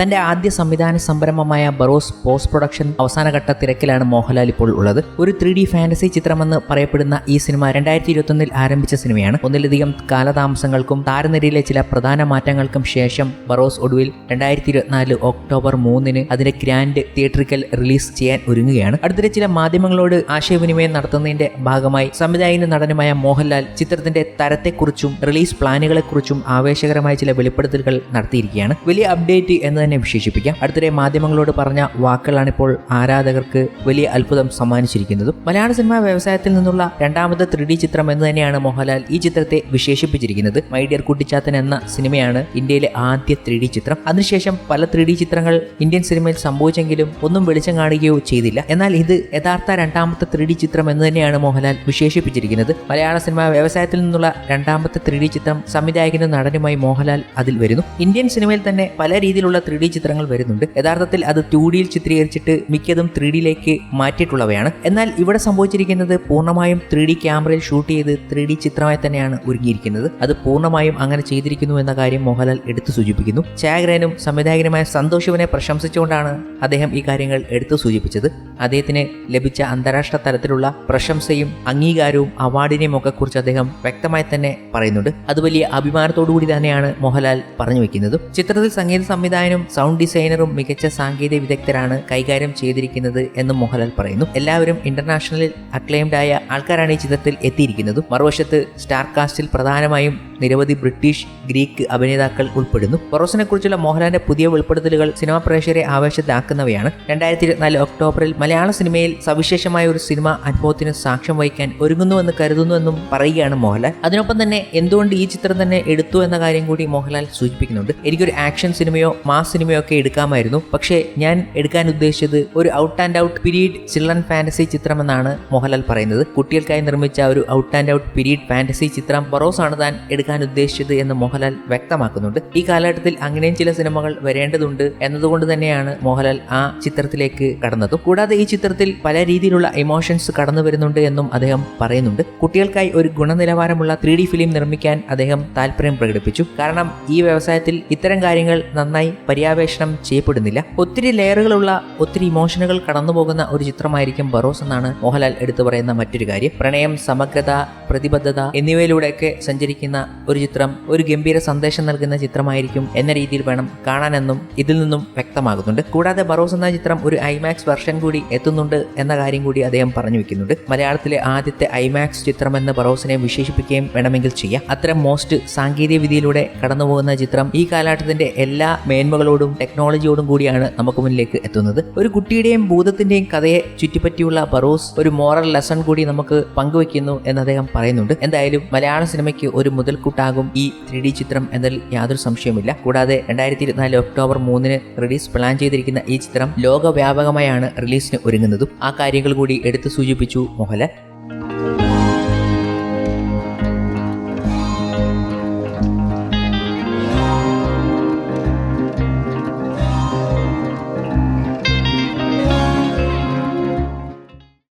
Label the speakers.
Speaker 1: തന്റെ ആദ്യ സംവിധാന സംരംഭമായ ബറോസ് പോസ്റ്റ് പ്രൊഡക്ഷൻ അവസാനഘട്ട തിരക്കിലാണ് മോഹൻലാൽ ഇപ്പോൾ ഉള്ളത്. ഒരു ത്രീ ഡി ഫാന്റസി ചിത്രമെന്ന് പറയപ്പെടുന്ന ഈ സിനിമ രണ്ടായിരത്തി ഇരുപത്തൊന്നിൽ ആരംഭിച്ച സിനിമയാണ്. ഒന്നിലധികം കാലതാമസങ്ങൾക്കും താരനിരയിലെ ചില പ്രധാന മാറ്റങ്ങൾക്കും ശേഷം ബറോസ് ഒടുവിൽ രണ്ടായിരത്തി ഇരുപത്തിനാല് ഒക്ടോബർ മൂന്നിന് അതിന്റെ ഗ്രാൻഡ് തിയേറ്ററിക്കൽ റിലീസ് ചെയ്യാൻ ഒരുങ്ങുകയാണ്. അടുത്തിടെ ചില മാധ്യമങ്ങളോട് ആശയവിനിമയം നടത്തുന്നതിന്റെ ഭാഗമായി സംവിധായകനും നടനുമായ മോഹൻലാൽ ചിത്രത്തിന്റെ തരത്തെക്കുറിച്ചും റിലീസ് പ്ലാനുകളെക്കുറിച്ചും ആവേശകരമായ ചില വെളിപ്പെടുത്തലുകൾ നടത്തിയിരിക്കുകയാണ്. വലിയ അപ്ഡേറ്റ് എന്ന് തന്നെ വിശേഷിപ്പിക്കാം. അടുത്തിടെ മാധ്യമങ്ങളോട് പറഞ്ഞ വാക്കുകളാണ് ഇപ്പോൾ ആരാധകർക്ക് വലിയ അത്ഭുതം സമ്മാനിച്ചിരിക്കുന്നതും. മലയാള സിനിമാ വ്യവസായത്തിൽ നിന്നുള്ള രണ്ടാമത്തെ ത്രീ ചിത്രം എന്ന് തന്നെയാണ് മോഹൻലാൽ ഈ ചിത്രത്തെ വിശേഷിപ്പിച്ചിരിക്കുന്നത്. മൈ ഡിയർ കുട്ടിച്ചാത്തൻ എന്ന സിനിമയാണ് ഇന്ത്യയിലെ ആദ്യ ത്രീ ചിത്രം. അതിനുശേഷം പല ത്രീ ചിത്രങ്ങൾ ഇന്ത്യൻ സിനിമയിൽ സംഭവിച്ചെങ്കിലും ഒന്നും വെളിച്ചം കാണുകയോ ചെയ്തില്ല. എന്നാൽ ഇത് യഥാർത്ഥ രണ്ടാമത്തെ ത്രീ ചിത്രം എന്ന് തന്നെയാണ് മോഹൻലാൽ വിശേഷിപ്പിച്ചിരിക്കുന്നത്. മലയാള സിനിമാ വ്യവസായത്തിൽ നിന്നുള്ള രണ്ടാമത്തെ ത്രീ ചിത്രം സംവിധായകനും നടനുമായി മോഹൻലാൽ അതിൽ വരുന്നു. ഇന്ത്യൻ സിനിമയിൽ തന്നെ പല രീതിയിലുള്ള ഡി ചിത്രങ്ങൾ വരുന്നുണ്ട്. യഥാർത്ഥത്തിൽ അത് ടു ഡിയിൽ ചിത്രീകരിച്ചിട്ട് മിക്കതും ത്രീ ഡിയിലേക്ക് മാറ്റിയിട്ടുള്ളവയാണ്. എന്നാൽ ഇവിടെ സംഭവിച്ചിരിക്കുന്നത് പൂർണമായും ത്രീ ഡി ക്യാമറയിൽ ഷൂട്ട് ചെയ്ത് ത്രീ ഡി ചിത്രമായി തന്നെയാണ് ഒരുങ്ങിയിരിക്കുന്നത്. അത് പൂർണമായും അങ്ങനെ ചെയ്തിരിക്കുന്നു എന്ന കാര്യം മോഹൻലാൽ എടുത്തു സൂചിപ്പിക്കുന്നു. ഛായാഗ്രഹനും സംവിധായകനുമായ സന്തോഷ് ശിവനെ പ്രശംസിച്ചുകൊണ്ടാണ് അദ്ദേഹം ഈ കാര്യങ്ങൾ എടുത്തു സൂചിപ്പിച്ചത്. അദ്ദേഹത്തിന് ലഭിച്ച അന്താരാഷ്ട്ര തലത്തിലുള്ള പ്രശംസയും അംഗീകാരവും അവാർഡിനെയും ഒക്കെ കുറിച്ച് അദ്ദേഹം വ്യക്തമായി തന്നെ പറയുന്നുണ്ട്. അത് വലിയ അഭിമാനത്തോടു കൂടി തന്നെയാണ് മോഹൻലാൽ പറഞ്ഞു വെക്കുന്നത്. ചിത്രത്തിൽ സംഗീത സംവിധായകനും സൗണ്ട് ഡിസൈനറും മികച്ച സാങ്കേതിക വിദഗ്ധരാണ് കൈകാര്യം ചെയ്തിരിക്കുന്നത് എന്നും മോഹൻലാൽ പറയുന്നു. എല്ലാവരും ഇന്റർനാഷണലിൽ അക്ലെയിംഡായ ആൾക്കാരാണ് ഈ ചിത്രത്തിൽ എത്തിയിരിക്കുന്നതും. മറുവശത്ത് സ്റ്റാർ കാസ്റ്റിൽ പ്രധാനമായും നിരവധി ബ്രിട്ടീഷ് ഗ്രീക്ക് അഭിനേതാക്കൾ ഉൾപ്പെടുന്നു. ഫൊറോസിനെ കുറിച്ചുള്ള മോഹൻലാലിന്റെ പുതിയ വെളിപ്പെടുത്തലുകൾ സിനിമാ പ്രേക്ഷകരെ ആവേശത്തിലാക്കുന്നവയാണ്. രണ്ടായിരത്തി ഇരുപത്തിനാല് ഒക്ടോബറിൽ മലയാള സിനിമയിൽ സവിശേഷമായ ഒരു സിനിമ അനുഭവത്തിന് സാക്ഷ്യം വഹിക്കാൻ ഒരുങ്ങുന്നുവെന്ന് കരുതുന്നുവെന്നും പറയുകയാണ് മോഹൻലാൽ. അതിനൊപ്പം തന്നെ എന്തുകൊണ്ട് ഈ ചിത്രം തന്നെ എടുത്തു എന്ന കാര്യം കൂടി മോഹൻലാൽ സൂചിപ്പിക്കുന്നുണ്ട്. എനിക്കൊരു ആക്ഷൻ സിനിമയോ മാസ് സിനിമയോ ഒക്കെ എടുക്കാമായിരുന്നു. പക്ഷേ ഞാൻ എടുക്കാൻ ഉദ്ദേശിച്ചത് ഒരു out and out period children fantasy ചിത്രമെന്നാണ് Mohanlal പറയുന്നത്. കുട്ടികൾക്കായി നിർമ്മിച്ച ഒരു out and out period fantasy ചിത്രം ബറോസ് ആണ് താൻ എടുക്കാൻ ഉദ്ദേശിച്ചത് എന്ന് മോഹൻലാൽ വ്യക്തമാക്കുന്നുണ്ട്. ഈ കാലഘട്ടത്തിൽ അങ്ങനെയും ചില സിനിമകൾ വരേണ്ടതുണ്ട് എന്നതുകൊണ്ട് തന്നെയാണ് മോഹൻലാൽ ആ ചിത്രത്തിലേക്ക് കടന്നതും. കൂടാതെ ഈ ചിത്രത്തിൽ പല രീതിയിലുള്ള ഇമോഷൻസ് കടന്നു വരുന്നുണ്ട് എന്നും അദ്ദേഹം പറയുന്നുണ്ട്. കുട്ടികൾക്കായി ഒരു ഗുണനിലവാരമുള്ള ത്രീ ഡി ഫിലിം നിർമ്മിക്കാൻ അദ്ദേഹം താല്പര്യം പ്രകടിപ്പിച്ചു. കാരണം ഈ വ്യവസായത്തിൽ ഇത്തരം കാര്യങ്ങൾ നന്നായി പര്യാവേഷണം ചെയ്യപ്പെടുന്നില്ല. ഒത്തിരി ലെയറുകളുള്ള ഒത്തിരി ഇമോഷനുകൾ കടന്നുപോകുന്ന ഒരു ചിത്രമായിരിക്കും ബറോസ് എന്നാണ് മോഹൻലാൽ എടുത്തു പറയുന്ന മറ്റൊരു കാര്യം. പ്രണയം സമഗ്രത പ്രതിബദ്ധത എന്നിവയിലൂടെയൊക്കെ സഞ്ചരിക്കുന്ന ഒരു ചിത്രം ഒരു ഗംഭീര സന്ദേശം നൽകുന്ന ചിത്രമായിരിക്കും എന്ന രീതിയിൽ വേണം കാണാനെന്നും ഇതിൽ നിന്നും വ്യക്തമാകുന്നുണ്ട്. കൂടാതെ ബറോസ് എന്ന ചിത്രം ഒരു ഐമാക്സ് വെർഷൻ കൂടി എത്തുന്നുണ്ട് എന്ന കാര്യം കൂടി അദ്ദേഹം പറഞ്ഞു വെക്കുന്നുണ്ട്. മലയാളത്തിലെ ആദ്യത്തെ ഐമാക്സ് ചിത്രം എന്ന് ബറോസിനെ വിശേഷിപ്പിക്കുകയും വേണമെങ്കിൽ ചെയ്യാം. അത്തരം മോസ്റ്റ് സാങ്കേതിക വിധിയിലൂടെ കടന്നുപോകുന്ന ചിത്രം ഈ കാലഘട്ടത്തിന്റെ എല്ലാ മേന്മകളോടും ടെക്നോളജിയോടും കൂടിയാണ് നമുക്ക് മുന്നിലേക്ക് എത്തുന്നത്. ഒരു കുട്ടിയുടെയും ഭൂതത്തിന്റെയും കഥയെ ചുറ്റിപ്പറ്റിയുള്ള ബറോസ് ഒരു മോറൽ ലെസൺ കൂടി നമുക്ക് പങ്കുവെക്കുന്നു എന്ന് അദ്ദേഹം പറയുന്നുണ്ട്. എന്തായാലും മലയാള സിനിമയ്ക്ക് ഒരു മുതൽക്കൂട്ടാകും ഈ ത്രീ ഡി ചിത്രം എന്നതിൽ യാതൊരു സംശയമില്ല കൂടാതെ രണ്ടായിരത്തി ഇരുപത്തിനാല് ഒക്ടോബർ മൂന്നിന് റിലീസ് പ്ലാൻ ചെയ്തിരിക്കുന്ന ഈ ചിത്രം ലോകവ്യാപകമായാണ് റിലീസിന് ഒരുങ്ങുന്നതും. ആ കാര്യങ്ങൾ കൂടി എടുത്തു സൂചിപ്പിച്ചു മോഹൻലാൽ.